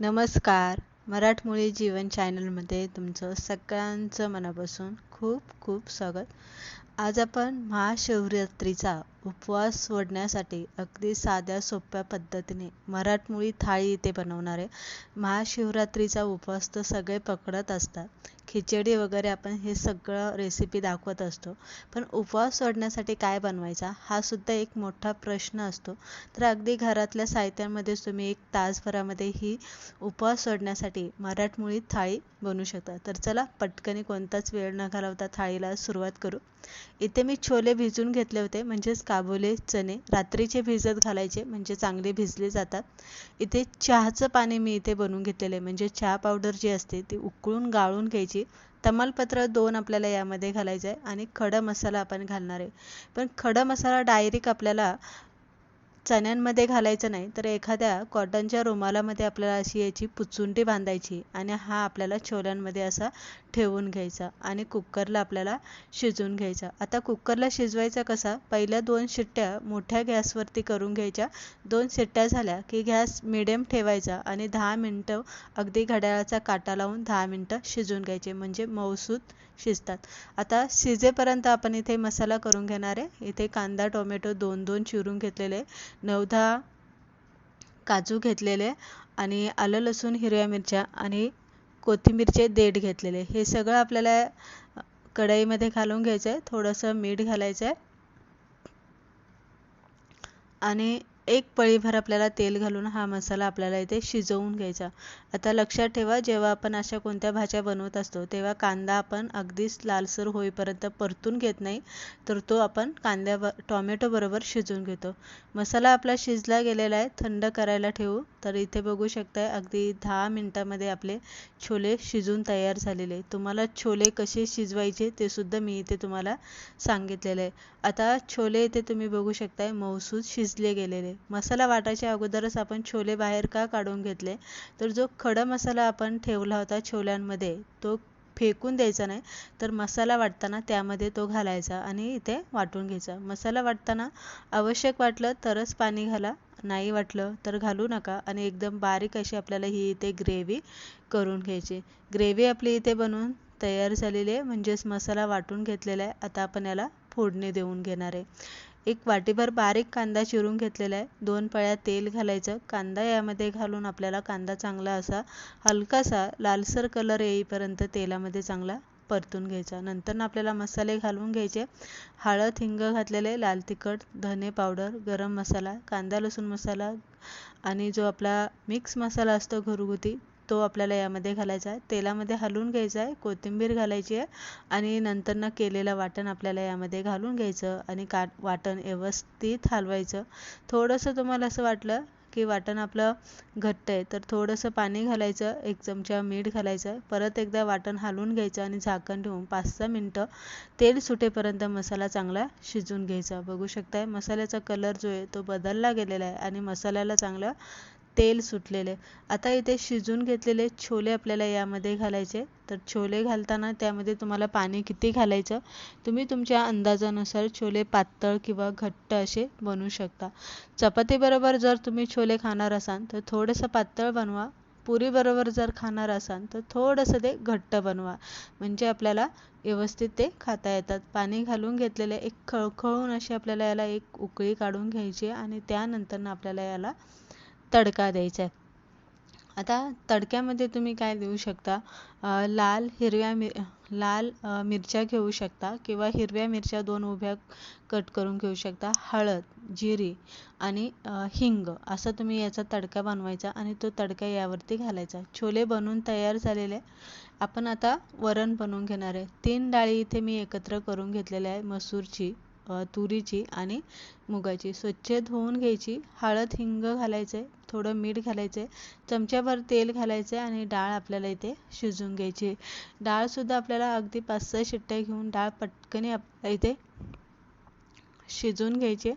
नमस्कार. मराठमोळी जीवन चॅनलमध्ये तुमचं सगळ्यांचं मनापासून खूप खूप स्वागत. आज आपण महाशिवरात्रीचा उपवास सोडण्यासाठी अगदी साध्या सोप्या पद्धतीने मराठमोळी थाळी इथे बनवणार आहे महाशिवरात्रीचा उपवास तर सगळे पकडत असतात. खिचडी वगैरे आपण हे सगळं रेसिपी दाखवत असतो. पण उपवास सोडण्यासाठी काय बनवायचा? हा सुद्धा एक मोठा प्रश्न असतो. तर अगदी घरातल्या साहित्यामध्येच तुम्ही एक तासभरामध्ये ही उपवास सोडण्यासाठी मराठमोळी थाळी बनवू शकता. तर चला पटकनी कोणताच वेळ न घालवता थाळीला सुरुवात करू. इथे मी छोले भिजून घेतले होते. म्हणजेच काबुले चणे रात्रीचे भिजत घालायचे म्हणजे चांगले भिजले जातात. इथे चहाचं पाणी मी इथे बनवून घेतलेलं आहे. म्हणजे चहा पावडर जी असते ती उकळून गाळून घ्यायची. तमालपत्र दोन आपल्याला यामध्ये घालायचं आहे आणि खडा मसाला आपण घालणार आहे. पण खडा मसाला डायरेक्ट आपल्याला चण्यांमध्ये घालायचं नाही तर एखाद्या कॉटनच्या रुमालामध्ये आपल्याला अशी याची पुचुंडी बांधायची आणि हा आपल्याला छोल्यांमध्ये असा ठेवून घ्यायचा आणि कुकरला आपल्याला शिजवून घ्यायचा. आता कुकरला शिजवायचा कसा? पहिल्या दोन शिट्ट्या मोठ्या गॅसवरती करून घ्यायच्या. दोन शिट्ट्या झाल्या की गॅस मिडियम ठेवायचा आणि दहा मिनटं अगदी घड्याळाचा काटा लावून दहा मिनटं शिजवून घ्यायचे. म्हणजे मऊसूत शिजतात. आता शिजेपर्यंत आपण इथे मसाला करून घेणार आहे. इथे कांदा टोमॅटो दोन दोन चिरून घेतलेले नऊ दहा काजू घेतलेले आणि आलं लसूण हिरव्या मिरच्या आणि कोथिंबीरचे देठ घेतलेले हे सगळं आपल्याला कढईमध्ये घालून घ्यायचं आहे. थोडंसं मीठ घालायचं आहे. आणि एक पळीभर आपल्याला तेल घालून हा मसाला आपल्याला इथे शिजवून घ्यायचा. आता लक्षात ठेवा जेव्हा आपण अशा कोणत्या भाज्या बनवत असतो तेव्हा कांदा आपण अगदीच लालसर होईपर्यंत परतून घेत नाही तर तो आपण कांद्या टॉमॅटोबरोबर शिजवून घेतो. मसाला आपला शिजला गेलेला आहे थंड करायला ठेवू तर इथे बघू शकताय अगदी दहा मिनटामध्ये आपले छोले शिजून तयार झालेले तुम्हाला छोले कसे शिजवायचे ते सुद्धा मी इथे तुम्हाला सांगितलेलं आहे. आता छोले इथे तुम्ही बघू शकताय मऊसूद शिजले गेलेले मसाला वाटायच्या अगोदरच आपण छोले बाहेर का काढून घेतले? तर जो खडा मसाला आपण ठेवला होता छोल्यांमध्ये तो फेकून द्यायचा नाही तर मसाला वाटताना त्यामध्ये तो घालायचा आणि इथे वाटून घ्यायचा. मसाला वाटताना आवश्यक वाटलं तरच पाणी घाला नाही वाटलं तर घालू नका आणि एकदम बारीक अशी आपल्याला ही इथे ग्रेव्ही करून घ्यायची. ग्रेव्ही आपली इथे बनवून तयार झालेली आहे म्हणजेच मसाला वाटून घेतलेला आहे. आता आपण याला फोडणी देऊन घेणार आहे. एक वाटीभर बारीक कांदा चिरून घेतलेला आहे. दोन पळ्या तेल घालायचं. कांदा यामध्ये घालून आपल्याला कांदा चांगला असा हलकासा लालसर कलर येईपर्यंत तेलामध्ये चांगला परतून घ्यायचा. नंतर आपल्याला मसाले घालून घ्यायचे. हळद हिंग घातलेले लाल तिखट धने पावडर गरम मसाला कांदा लसूण मसाला आणि जो आपला मिक्स मसाला असतो घरगुती तो आपल्याला यामध्ये घालायचा आहे. तेलामध्ये हलवून घ्यायचा आहे. कोथिंबीर घालायची आहे. आणि नंतर केलेलं वाटण आपल्याला यामध्ये घालून घ्यायचं आणि का वाटण व्यवस्थित हलवायचं. थोडंसं तुम्हाला असं वाटलं की वाटण आपलं घट्ट आहे तर थोडंसं पाणी घालायचं एक चमचा मीठ घालायचं परत एकदा वाटण हलवून घ्यायचं आणि झाकण ठेवून पाच सहा मिनटं तेल सुटेपर्यंत मसाला चांगला शिजून घ्यायचा. बघू शकताय मसाल्याचा कलर जो आहे तो बदलला गेलेला आहे आणि मसाल्याला चांगलं तेल सुटलेले. आता इथे शिजून घेतलेले छोले आपल्याला यामध्ये घालायचे. तर छोले घालताना त्यामध्ये तुम्हाला पाणी किती घालायचं? तुम्ही तुमच्या अंदाजानुसार छोले पातळ किंवा घट्ट असे बनवू शकता. चपातीबरोबर जर तुम्ही छोले खाणार असाल तर थोडंसं पातळ बनवा. पुरीबरोबर जर खाणार असाल तर थोडंसं ते घट्ट बनवा. म्हणजे आपल्याला व्यवस्थित ते खाता येतात. पाणी घालून घेतलेले एक खळखळून अशी आपल्याला याला एक उकळी काढून घ्यायची आणि त्यानंतर आपल्याला याला तडका द्यायचा आहे. आता तडक्यामध्ये तुम्ही काय देऊ शकता? लाल हिरव्या मिर लाल मिरच्या घेऊ शकता किंवा हिरव्या मिरच्या दोन उभ्या कट करून घेऊ शकता. हळद जिरी आणि हिंग असं तुम्ही याचा तडका बनवायचा आणि तो तडका यावरती घालायचा. छोले बनवून तयार झालेले. आपण आता वरण बनवून घेणार आहे. तीन डाळी इथे मी एकत्र करून घेतलेल्या आहे मसूरची तुरीची आणि मुगाची. स्वच्छ धुवून घ्यायची. हळद हिंग घालायचं आहे थोडं मीठ घालायचं आहे चमच्याभर तेल घालायचं आहे आणि डाळ आपल्याला इथे शिजवून घ्यायची डाळसुद्धा आपल्याला अगदी पाच सहा शिट्ट्या घेऊन डाळ पटकन आपल्या इथे शिजवून घ्यायची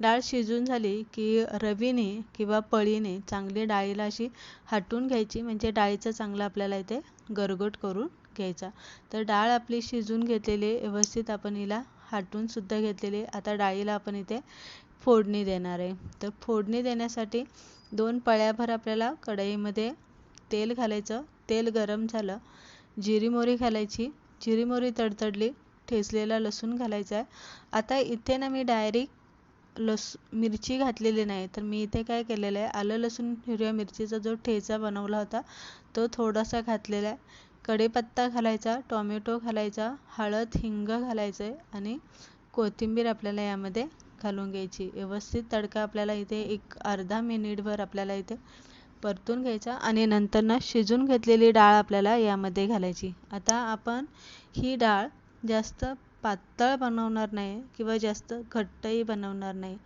डाळ शिजून झाली की रवीने किंवा पळीने चांगली डाळीला अशी हटून घ्यायची म्हणजे डाळीचं चांगलं आपल्याला इथे गरगोट करून घ्यायचा. तर डाळ आपली शिजून घेतलेली व्यवस्थित आपण हिला हाटून सुद्धा घेतलेली आता डाळीला आपण इथे फोडणी देणार आहे. तर फोडणी देण्यासाठी दोन पळ्याभर आपल्याला कढईमध्ये तेल घालायचं. तेल गरम झालं. जिरी मोहरी घालायची. जिरी मोहरी तडतडली ठेचलेला लसूण घालायचा आहे आता इथे ना मी डायरेक्ट लस मिरची घातलेली नाही. तर मी इथे काय केलेलं आहे आलं लसूण हिरव्या मिरचीचा जो ठेचा बनवला होता तो थोडासा घातलेला आहे कढीपत्ता घालायचा टॉमॅटो घालायचा हळद हिंग घालायचं आहे आणि कोथिंबीर आपल्याला यामध्ये घालून घ्यायची. व्यवस्थित तडका आपल्याला इथे एक अर्धा मिनिटभर आपल्याला इथे परतून घ्यायचा आणि नंतर ना शिजून घेतलेली डाळ आपल्याला यामध्ये घालायची. आता आपण ही डाळ जास्त पातळ बनवणार नाही किंवा जास्त घट्टही बनवणार नाही.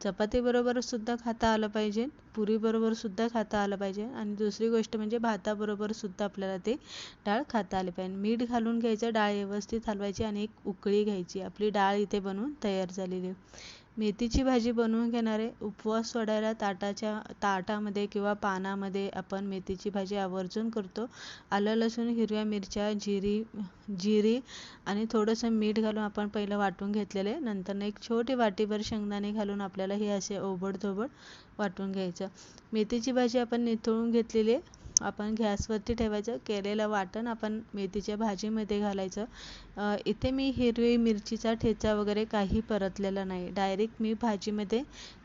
चपातीबरोबर सुद्धा खाता आलं पाहिजे पुरीबरोबर सुद्धा खाता आलं पाहिजे आणि दुसरी गोष्ट म्हणजे भाताबरोबर सुद्धा आपल्याला ते डाळ खाता आली पाहिजे. मीठ घालून घ्यायचं डाळ व्यवस्थित हलवायची आणि एक उकळी घ्यायची. आपली डाळ इथे बनवून तयार झालेली आहे. मेथीची भाजी बनवून घेणारे उपवास सोडायला ताटाच्या ताटामध्ये किंवा पानामध्ये आपण मेथीची भाजी आवर्जून करतो. आलं लसूण हिरव्या मिरच्या जिरी जिरी आणि थोडंसं मीठ घालून आपण पहिलं वाटून घेतलेले. नंतर एक छोटी वाटीभर शेंगदाणे घालून आपल्याला हे असे ओबडधोबड वाटून घ्यायचं. मेथीची भाजी आपण निथळून घेतलेली आपण गॅसवरती ठेवायचं केलेलं वाटण आपण मेथीच्या भाजीमध्ये घालायचं. इथे मी हिरवी मिरचीचा ठेचा वगैरे काही परतलेला नाही. डायरेक्ट मी भाजीमध्ये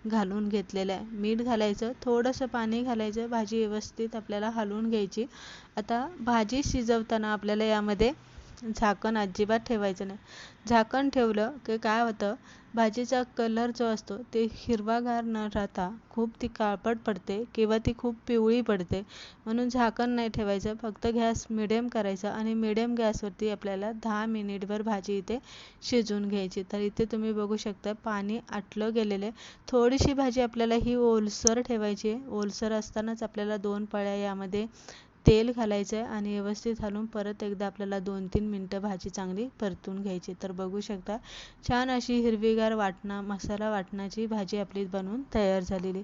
घालून घेतलेलं आहे. मीठ घालायचं थोडंसं पाणी घालायचं भाजी व्यवस्थित आपल्याला हलवून घ्यायची. आता भाजी शिजवताना आपल्याला यामध्ये झाकण अजिबात ठेवायचं नाही. झाकण ठेवलं की काय होतं? भाजीचा कलर जो असतो ते हिरवागार न राहता खूप ती काळपट पडते किंवा ती खूप पिवळी पडते. म्हणून झाकण नाही ठेवायचं फक्त गॅस मिडियम करायचा आणि मिडियम गॅसवरती आपल्याला दहा मिनिटभर भाजी इथे शिजवून घ्यायची. तर इथे तुम्ही बघू शकता पाणी आटलं गेलेले थोडीशी भाजी आपल्याला ही ओलसर ठेवायची आहे. ओलसर असतानाच आपल्याला दोन पळ्या यामध्ये तेल घालायचं आहे आणि व्यवस्थित घालून परत एकदा आपल्याला दोन तीन मिनटं भाजी चांगली परतून घ्यायची. तर बघू शकता छान अशी हिरवीगार वाटणा मसाला वाटणाची भाजी आपली बनवून तयार झालेली.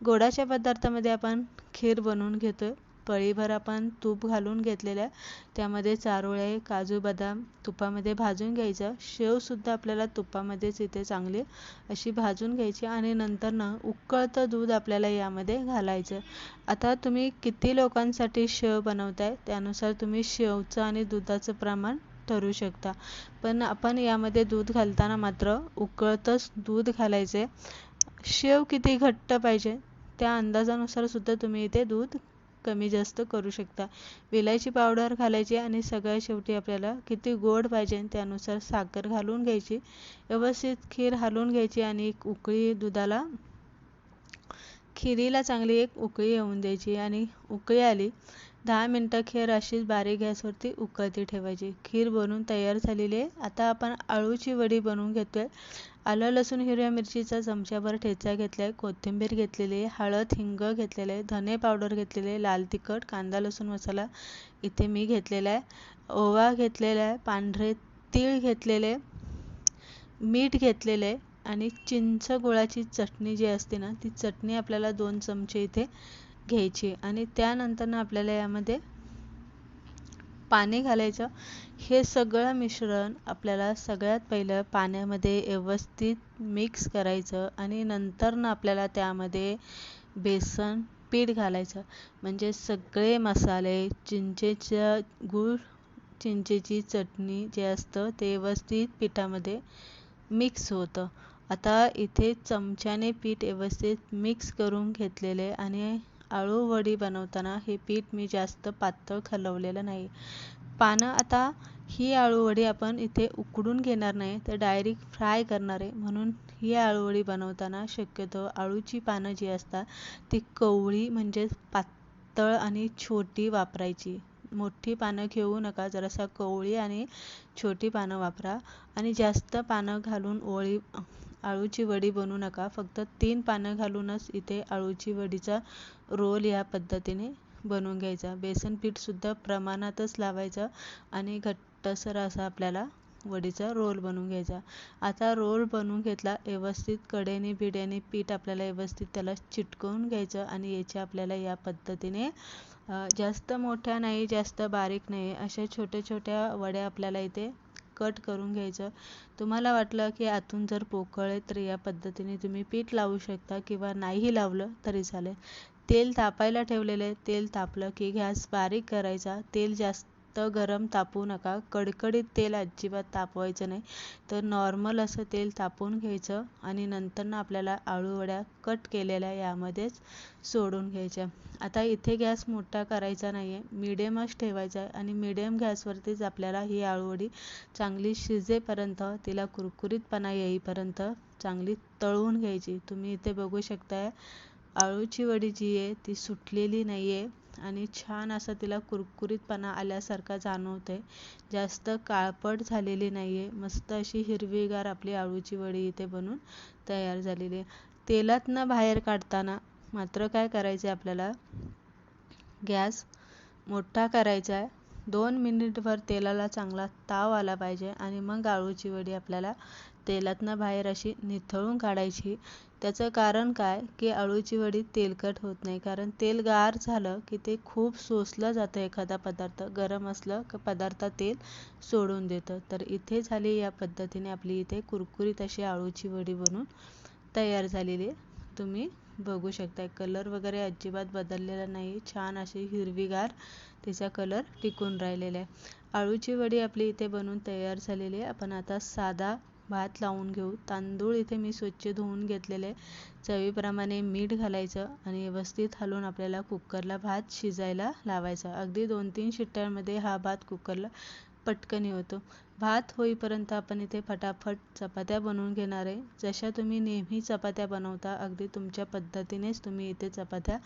गोडाच्या पदार्थामध्ये आपण खीर बनवून घेतो आहे पळीभर आपण तूप घालून घेतलेलं आहे त्यामध्ये चारोळे काजू बदाम तुपामध्ये भाजून घ्यायचं. शेवसुद्धा आपल्याला तुपामध्येच इथे चांगली अशी भाजून घ्यायची आणि नंतर ना उकळतं दूध आपल्याला यामध्ये घालायचं. आता तुम्ही किती लोकांसाठी शेव बनवताय त्यानुसार तुम्ही शेवचं आणि दुधाचं प्रमाण ठरू शकता. पण आपण यामध्ये दूध घालताना मात्र उकळतंच दूध घालायचे. शेव किती घट्ट पाहिजे त्या अंदाजानुसार सुद्धा तुम्ही इथे दूध कमी जास्त करू शकता. वेलायची पावडर घालायची आणि सगळ्यात शेवटी आपल्याला किती गोड पाहिजे त्यानुसार साखर घालून घ्यायची. व्यवस्थित खीर हलवून घ्यायची आणि एक उकळी दुधाला खिरीला चांगली एक उकळी येऊन द्यायची आणि उकळी आली दहा मिनटं खीर अशीच बारीक गॅसवरती उकळती ठेवायची. खीर बनवून तयार झालेली आहे. आता आपण आळूची वडी बनवून घेतोय. आलं लसूण हिरव्या मिरचीचा चमच्यावर ठेचा घेतला आहे कोथिंबीर घेतलेली आहे हळद हिंग घेतलेले आहे धने पावडर घेतलेले आहे लाल तिखट कांदा लसूण मसाला इथे मी घेतलेला आहे ओवा घेतलेला आहे पांढरे तीळ घेतलेले मीठ घेतलेलं आहे आणि चिंच गुळाची चटणी जी असते ना ती चटणी आपल्याला दोन चमचे इथे घ्यायची आणि त्यानंतर ना आपल्याला यामध्ये पाणी घालायचं. हे सगळं मिश्रण आपल्याला सगळ्यात पहिलं पाण्यामध्ये व्यवस्थित मिक्स करायचं आणि नंतर ना आपल्याला त्यामध्ये बेसन पीठ घालायचं. म्हणजे सगळे मसाले चिंचेचं गूळ चिंचेची चटणी जे असतं ते व्यवस्थित पिठामध्ये मिक्स होतं. आता इथे चमच्याने पीठ व्यवस्थित मिक्स करून घेतलेले आणि आळू वडी बनवताना हे पीठ मी जास्त पातळ खलवलेलं नाही. पानं आता ही आळूवडी आपण इथे उकडून घेणार नाही तर डायरेक्ट फ्राय करणार आहे. म्हणून ही आळूवडी बनवताना शक्यतो आळूची पानं जी असतात ती कवळी म्हणजे पातळ आणि छोटी वापरायची. मोठी पानं घेऊ नका जरासा कवळी आणि छोटी पानं वापरा. आणि जास्त पानं घालून ओळी आळूची वडी बनवू नका. फक्त तीन पानं घालूनच इथे आळूची वडीचा रोल या पद्धतीने बनवून घ्यायचा. बेसन पीठसुद्धा प्रमाणातच लावायचं आणि घट्टसर असा आपल्याला वडीचा रोल बनवून घ्यायचा. आता रोल बनवून घेतला व्यवस्थित कडेने बिड्याने पीठ आपल्याला व्यवस्थित त्याला चिटकवून घ्यायचं आणि याच्या आपल्याला या पद्धतीने जास्त मोठ्या नाही जास्त बारीक नाही अशा छोट्या छोट्या वड्या आपल्याला इथे कट करून घ्यायचं. तुम्हाला वाटलं की आतून जर पोकळ आहे तर या पद्धतीने तुम्ही पीठ लावू शकता किंवा नाही लावलं तरी चालेल. तेल तापायला ठेवलेले तेल तापलं की गॅस बारीक करायचा. तेल जास्त गरम तापवू नका. कडकडीत तेल अजिबात तापवायचं नाही. तर नॉर्मल असं तेल तापवून घ्यायचं आणि नंतर ना आपल्याला आळूवड्या कट केलेल्या यामध्येच सोडून घ्यायच्या. आता इथे गॅस मोठा करायचा नाही आहे मिडियमच ठेवायचा आहे आणि मिडियम गॅसवरतीच आपल्याला ही आळूवडी चांगली शिजेपर्यंत तिला कुरकुरीतपणा येईपर्यंत चांगली तळून घ्यायची. तुम्ही इथे बघू शकताय आळूची वडी जी आहे ती सुटलेली नाही आहे आणि छान असं तिला कुरकुरीतपणा आल्यासारखा जाणवते जास्त काळपट झालेली नाही आहे मस्त अशी हिरवीगार आपली आळूची वडी इथे बनून तयार झालेली आहे. तेलातनं बाहेर काढताना मात्र काय करायचं आहे आपल्याला? गॅस मोठा करायचा आहे दोन मिनिटभर तेलाला चांगला ताव आला पाहिजे आणि मग आळूची वडी आपल्याला तेलातनं बाहेर अशी निथळून काढायची. त्याचं कारण काय? की अळूची वडी तेलकट होत नाही. कारण तेल गार झालं की ते खूप सोसलं जातं एखादा पदार्थ. गरम असलं की पदार्थ तेल सोडून देतं. तर इथे झाली या पद्धतीने आपली इथे कुरकुरीत अशी अळूची वडी बनून तयार झालेली तुम्ही बघू शकता कलर वगैरे अजिबात बदललेला नाही. छान अशी हिरवीगार तिचा कलर टिकून राहिलेला आहे. अळूची वडी आपली इथे बनून तयार झालेली आहे. आपण आता साधा भात लावून घेऊ. तांदूळ इथे मी स्वच्छ धुवून घेतलेले चवीप्रमाणे मीठ घालायचं आणि व्यवस्थित हलवून आपल्याला कुकरला भात शिजायला लावायचा. अगदी दोन तीन शिट्ट्यांमध्ये हा भात कुकरला पटकन होतो भात होईपर्यंत आपण इथे फटाफट चपात्या बनवून घेणार आहे. जशा तुम्ही नेहमी चपात्या बनवता अगदी तुमच्या पद्धतीनेच तुम्ही इथे चपात्या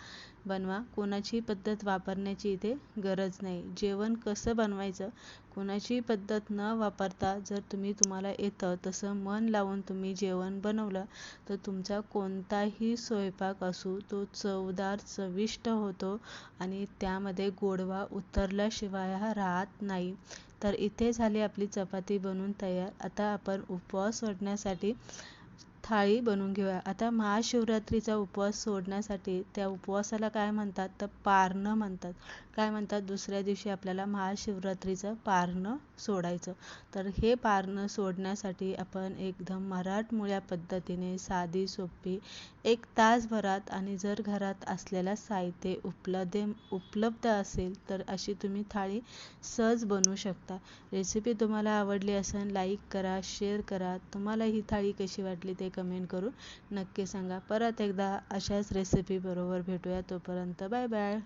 बनवा. कोणाची पद्धत वापरण्याची इथे गरज नाही. जेवण कसं बनवायचं कोणाची पद्धत न वापरता जर तुम्ही तुम्हाला येतं तसं मन लावून तुम्ही जेवण बनवलं तर तुमचा कोणताही स्वयंपाक असू तो चवदार चविष्ट होतो आणि त्यामध्ये गोडवा उतरल्याशिवाय हा राहत नाही. तर इथे झाली आपली चपाती बनवून तयार. आता आपण उपवास सोडण्यासाठी थाळी बनवून घेऊया. आता महाशिवरात्रीचा उपवास सोडण्यासाठी त्या उपवासाला काय म्हणतात? तर पारणं म्हणतात. काय म्हणतात दुसऱ्या दिवशी आपल्याला महाशिवरात्रीचं पारणं सोडायचं. तर हे पारणं सोडण्यासाठी आपण एकदम मराठमोळ्या पद्धतीने साधी सोपी एक तासभरात आणि जर घरात असलेल्या साहित्य उपलब्ध उपलब्ध असेल तर अशी तुम्ही थाळी सहज बनवू शकता. रेसिपी तुम्हाला आवडली असेल लाईक करा शेअर करा. तुम्हाला ही थाळी कशी वाटली ते कमेंट करून नक्की सांगा. परत एकदा अशाच रेसिपीबरोबर भेटूया. तोपर्यंत बाय बाय